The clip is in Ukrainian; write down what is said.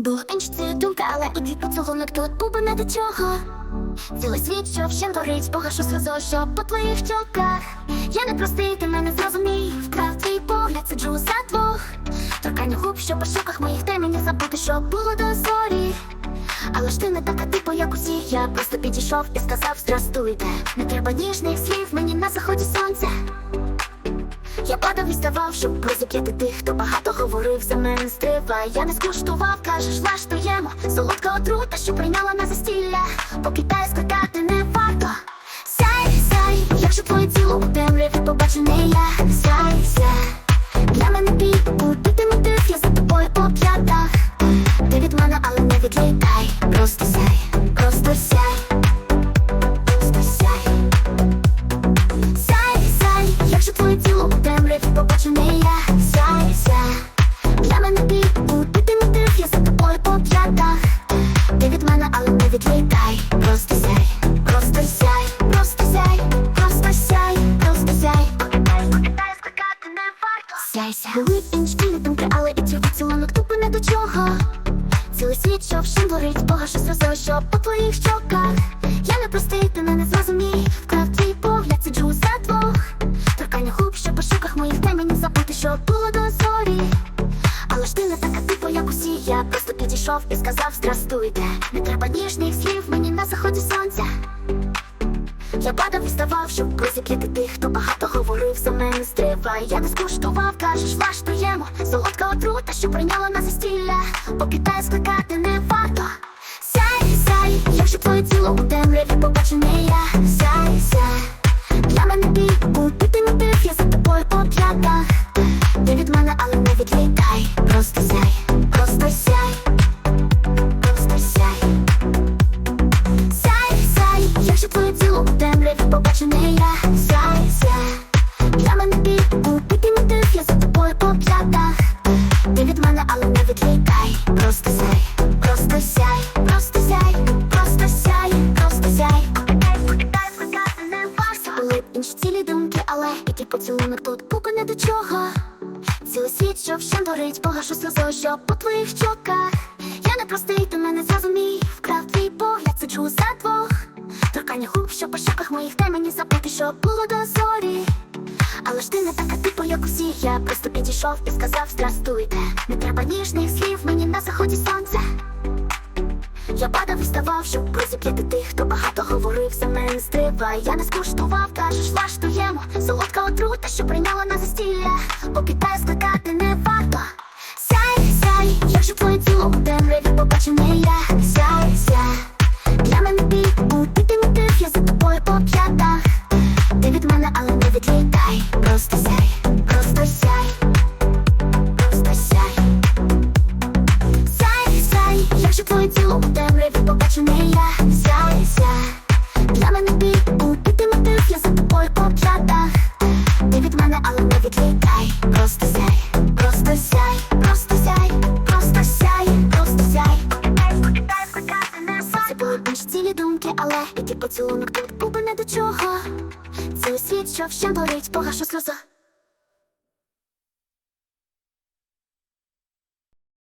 Було інші думки, але і поцілунок тут був не до чого. Цілий світ, що вщен горить, погашу сльозу, що по твоїх щоках. Я не простий, ти мене зрозумів. Вкрав твій погляд, сиджу за двох. Торкання губ, що по щоках моїх дай мені забути, що було до зорі. Але ж ти не така типу, як усі. Я просто підійшов і сказав, здрастуйте. Не треба ніжних слів мені на заході сонця. Я падав і ставав, щоб прозуп'яти тих, хто багато говорив за мене стрива. Я не скуштував, кажеш, влаштуємо. Солодка отрута, що прийняла на застілля. Поки та скликати не варто. Сяй, сяй, якщо твоє тіло у темряві побачу не я Просто сяй, просто сяй, просто сяй, просто сяй, просто сяй Покидай, скликати не варто Сяй, сяй, були інші думки, але і твій поцілунок тупо не до чого. Цілий світ, що вщен горить, погашу сльозу, що по твоїх щоках. Я не простий, ти мене зрозумій. Вкрав твій погляд, сиджу за двох. Торкання губ, що по щоках моїх дай мені забути, що було до зорі підійшов і сказав здрастуйте Не треба ніжних слів мені на заході сонця я падав і ставав, щоб розіп'яти тих, хто багато говорив за мене стривай. Я не скуштував, кажеш, влаштуємо Солодка отрута, що прийняла на застілля Поки та скликати не варто Сяй, сяй, якщо твоє тіло у темряві побачу не я темряві я сяй, для мене за тобою по п'ятах Ти від мене, але не відлітай. Просто сяй, просто сяй, просто сяй, просто сяй, просто сяй. Були б інші цілі думки, але ті поцілунок тут поки не до чого. Цілий світ, що вщен погашу сльозу, що по твоїх щоках. Я не простий, ти мене зрозумій. Вкрав твій погляд, сиджу за двох. Торкання губ, що по щоках моїх дай мені забути, що було до зорі. Але ж ти не така типу, як усі. Я просто підійшов і сказав здрастуйте Не треба ніжних слів мені на заході сонця Я падав і ставав, щоб розіп'яти тих, хто багато говорив за мене стривай. Я не скуштував, кажеш, влаштуємо. Солодка отрута, що прийняла на застілля у темряві побачу я сяй, для мене бій, куди ти мотив, я за тобою по Ти від мене, але не відлітай Просто сяй, просто сяй, просто сяй, просто сяй, просто сяй Це були інші цілі думки, але ті поцілунок тут був би не до чого Цілий світ, що вщен болить, погашу сльозу